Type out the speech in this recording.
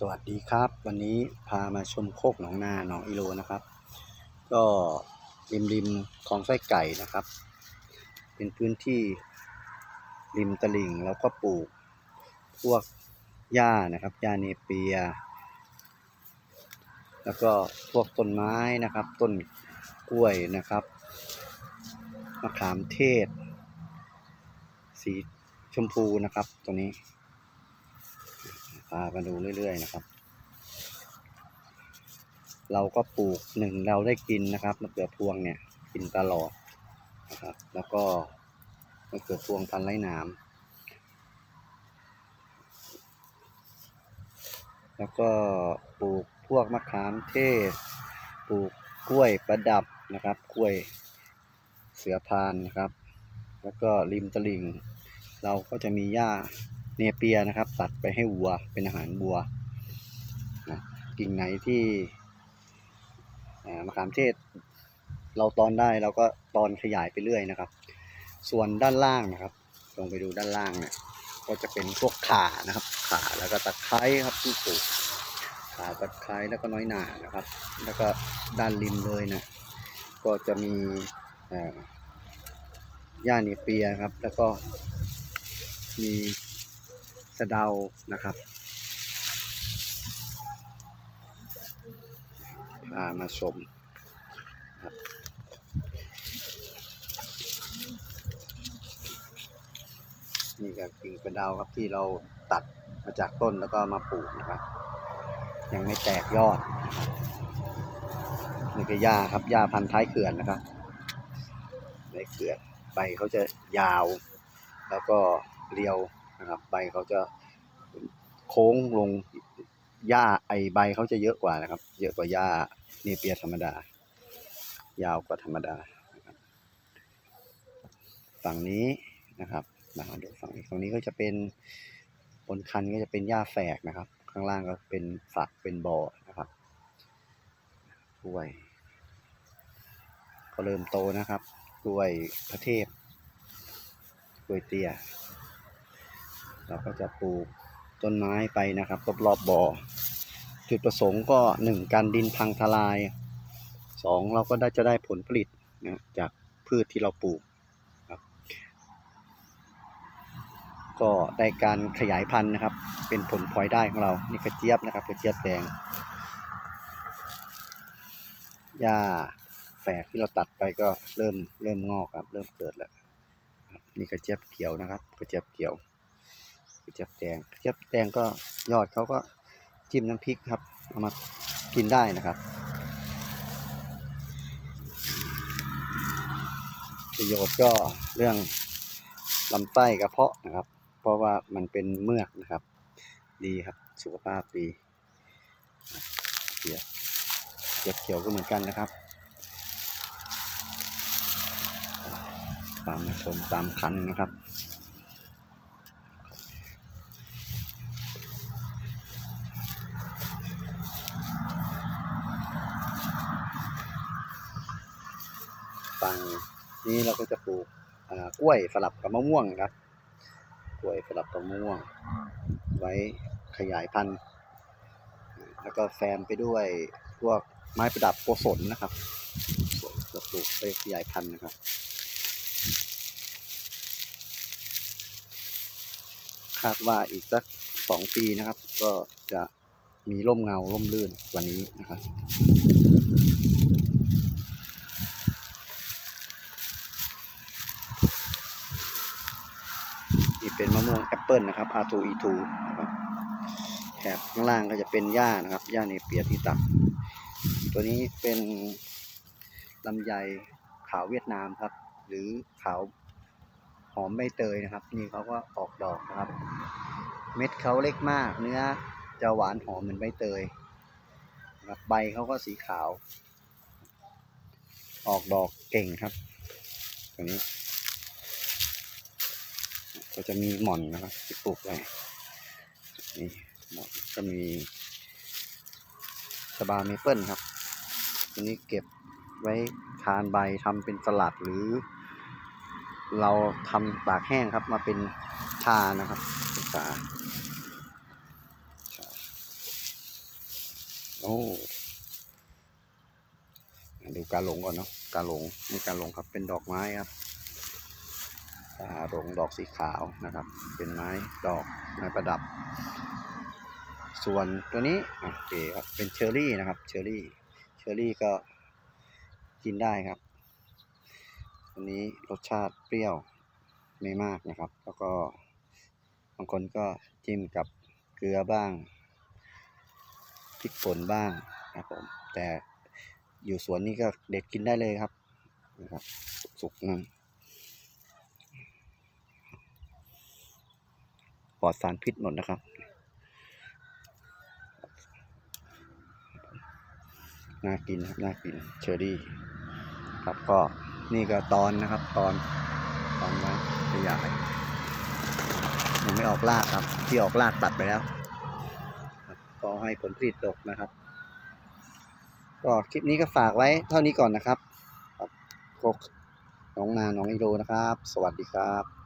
สวัสดีครับ วันนี้พามาชมโคกหนองนาหนองอีโลนะครับ ก็ริมริมคลองไส้ไก่นะครับ เป็นพื้นที่ริมตลิ่งแล้วก็ปลูก พวกหญ้านะครับหญ้าเนเปีย แล้วก็พวกต้นไม้นะครับ ต้นกล้วยนะครับมะขามเทศ สีชมพูนะครับตัวนี้ พามาดูเรื่อยๆนะครับ เราก็ปลูกหนึ่งเราได้กินนะครับมะเขือพวงเนี่ยกินตลอดนะครับ แล้วก็มะเขือพวงพันไร้หนามแล้วก็ปลูกพวกมะขามเทศ ปลูกกล้วยประดับนะครับกล้วยเสือพานนะครับ แล้วก็ริมตลิ่ง เราก็จะมีหญ้า เนเปียนะครับ ตัดไปให้วัวเป็นอาหารวัวนะกิ่งไหนที่มะขามเทศ เราตอนได้เราก็ตอนขยายไปเรื่อยนะครับ ส่วนด้านล่างนะครับ ลงไปดูด้านล่างเนี่ยก็จะเป็นพวกข่านะครับ ข่าแล้วก็ตะไคร้ครับที่ปลูกข่าตะไคร้แล้วก็น้อยหน่านะครับ แล้วก็ด้านริมเลยนะก็จะมีหญ้าเนเปียครับ แล้วก็มี สะเดานะครับพามาชมนี่ก็กิ่งสะเดาครับที่เราตัดมาจากต้นแล้วก็มาปลูกนะครับ ยังไม่แตกยอด นี่ก็หญ้าครับหญ้าพันธุ์ท้ายเขื่อนนะครับท้ายเขื่อนใบเขาจะยาว แล้วก็เรียว นะครับ ใบเขาจะโค้งลงหญ้าไอใบเขาจะเยอะกว่านะครับ เยอะกว่าหญ้าเนเปียธรรมดา ยาวกว่าธรรมดาฝั่งนี้นะครับมาดูฝั่งนี้ฝั่งนี้ก็จะเป็นบนคันก็จะเป็นหญ้าแฝกนะครับ ข้างล่างก็เป็นฝักเป็นบ่อนะครับกล้วย ก็เริ่มโตนะครับกล้วยพระเทพกล้วยเตี้ย เราก็จะปลูกต้นไม้ไปนะครับรอบๆบบ่อ จุดประสงค์ก็หนึ่งการดินพังทลายสองเราก็ได้จะได้ผลผลิตนะจากพืชที่เราปลูกครับ ก็ได้การขยายพันธุ์นะครับ เป็นผลพลอยได้ของเรา นี่กระเจี๊ยบนะครับกระเจี๊ยบแดงหญ้าแฝกที่เราตัดไปก็เริ่มเริ่มงอกครับ เริ่มเกิดแล้วนี่กระเจี๊ยบเขียวนะครับกระเจี๊ยบเขียว กระเจี๊ยบแดงกระเจี๊ยบแดงก็ยอดเขาก็จิ้มน้ำพริกครับ เอามากินได้นะครับประโยชน์ก็เรื่องลำไส้กระเพาะนะครับ เพราะว่ามันเป็นเมือกนะครับ ดีครับสุขภาพดีเขียวเจี๊ยบเขียวก็เหมือนกันนะครับตามมาชมตามคันนะครับังนี้เราก็จะปลูกกล้วยสลับกับมะม่วงครับ กล้วยสลับกับมะม่วง ไว้ขยายพันธุ์ แล้วก็แซมไปด้วยพวกไม้ประดับโกศลนะครับจะปลูกไปขยายพันธุ์นะครับ คาดว่าอีกสักสองปีนะครับ ก็จะมีร่มเงาร่มรื่นกว่านี้นะครับ นี่ แอปเปิลนะครับ R2 E2 นะครับแถบข้างล่างก็จะเป็นหญ้านะครับหญ้าเนเปียที่ตัดตัวนี้เป็นลำไยขาวเวียดนามครับ หรือขาวหอมใบเตยนะครับ นี่เขาก็ออกดอกนะครับ เม็ดเขาเล็กมาก เนื้อจะหวานหอมเหมือนใบเตยนะครับใบเขาก็สีขาว ออกดอกเก่งครับ ตัวนี้ ก็จะมีหม่อนนะครับที่ปลูกไว้นี่หม่อนก็มีสบาเมเปิลครับตัวนี้เก็บไว้ทานใบทำเป็นสลัดหรือ เราทำตากแห้งครับมาเป็นชานะครับเป็นชาชาโอ้ดูการหลงก่อนเนาะการหลงนี่การหลงครับเป็นดอกไม้ครับ การหลงดอกสีขาวนะครับ เป็นไม้ดอกไม้ประดับ ส่วนตัวนี้โอเคครับเป็นเชอร์รี่นะครับเชอร์รี่เชอร์รี่ก็กินได้ครับอันนี้รสชาติเปรี้ยวไม่มากนะครับ แล้วก็บางคนก็จิ้มกับเกลือบ้างพริกป่นบ้างครับผมแต่อยู่สวนนี้ก็เด็ดกินได้เลยครับนะครับสุกๆนั่น ปลอดสารพิษหมดนะครับ น่ากินครับน่ากินเชอร์รี่ ครับก็นี่ก็ตอนนะครับ ตอนตอนไม้ขยายยังไม่ออกรากครับ ที่ออกรากตัดไปแล้วก็ให้ผลผลิตตกนะครับ ก็คลิปนี้ก็ฝากไว้เท่านี้ก่อนนะครับครับโคกน้องนาน้องอีโดนะครับ สวัสดีครับ